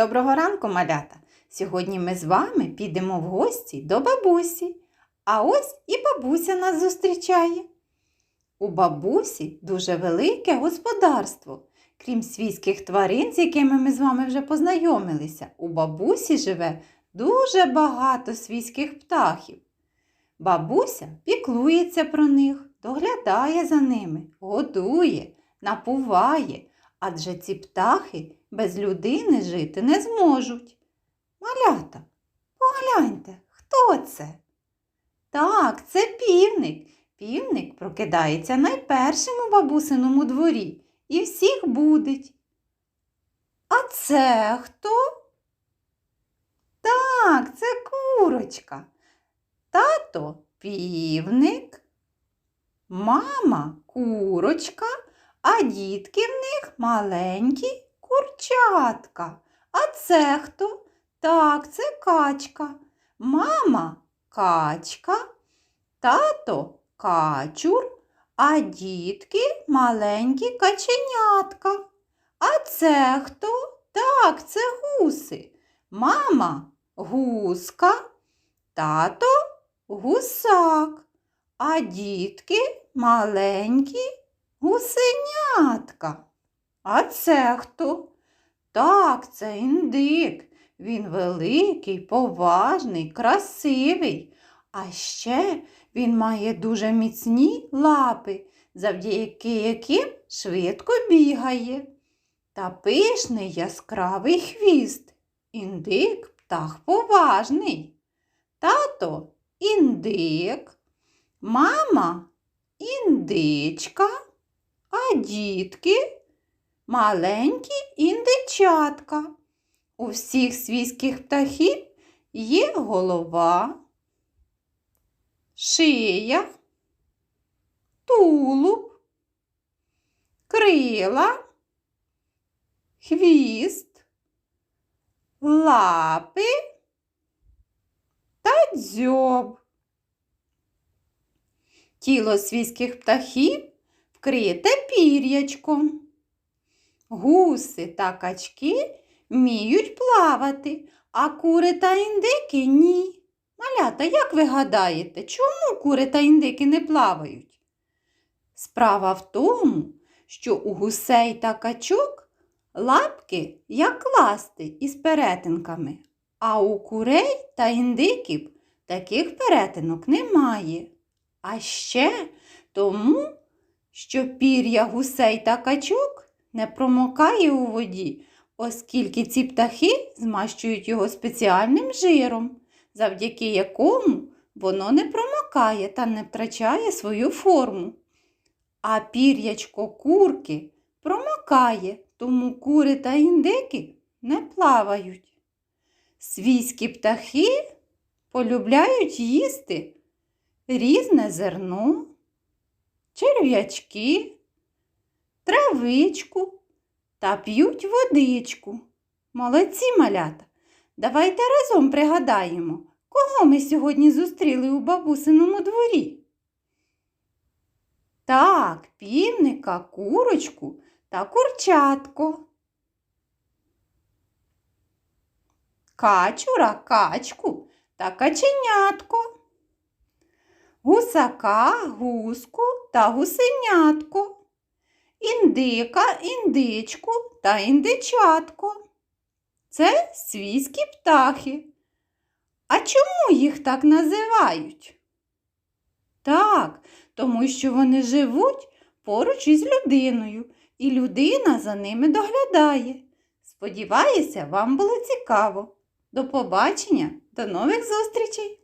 Доброго ранку, малята! Сьогодні ми з вами підемо в гості до бабусі. А ось і бабуся нас зустрічає. У бабусі дуже велике господарство. Крім свійських тварин, з якими ми з вами вже познайомилися, у бабусі живе дуже багато свійських птахів. Бабуся піклується про них, доглядає за ними, годує, напуває, адже ці птахи без людини жити не зможуть. Малята, погляньте, хто це? Так, це півник. Півник прокидається найпершим у бабусиному дворі і всіх будить. А це хто? Так, це курочка. Тато півник, мама курочка, а дітки в них маленькі курчатка. А це хто? Так, це качка. Мама качка, тато качур, а дітки маленькі каченятка. А це хто? Так, це гуси. Мама гуска, тато гусак, а дітки маленькі гусенятка. А це хто? Так, це індик. Він великий, поважний, красивий. А ще він має дуже міцні лапи, завдяки яким швидко бігає. Та пишний яскравий хвіст. Індик птах поважний. Тато індик, мама індичка, а дітки маленькі індичатка. У всіх свійських птахів є голова, шия, тулуб, крила, хвіст, лапи та дзьоб. Тіло свійських птахів вкрите пір'ячком. Гуси та качки вміють плавати, а кури та індики ні. Малята, як ви гадаєте, чому кури та індики не плавають? Справа в тому, що у гусей та качок лапки як ласти із перетинками, а у курей та індиків таких перетинок немає. А ще тому, що пір'я гусей та качок не промокає у воді, оскільки ці птахи змащують його спеціальним жиром, завдяки якому воно не промокає та не втрачає свою форму. А пір'ячко курки промокає, тому кури та індики не плавають. Свійські птахи полюбляють їсти різне зерно, черв'ячки, травичку та п'ють водичку. Молодці малята. Давайте разом пригадаємо, кого ми сьогодні зустріли у бабусиному дворі. Так, півника, курочку та курчатко. Качура, качку та каченятко. Гусака, гуску та гусенятко. Індика, індичку та індичатко. Це свійські птахи. А чому їх так називають? Так, тому що вони живуть поруч із людиною, і людина за ними доглядає. Сподіваюся, вам було цікаво. До побачення, до нових зустрічей!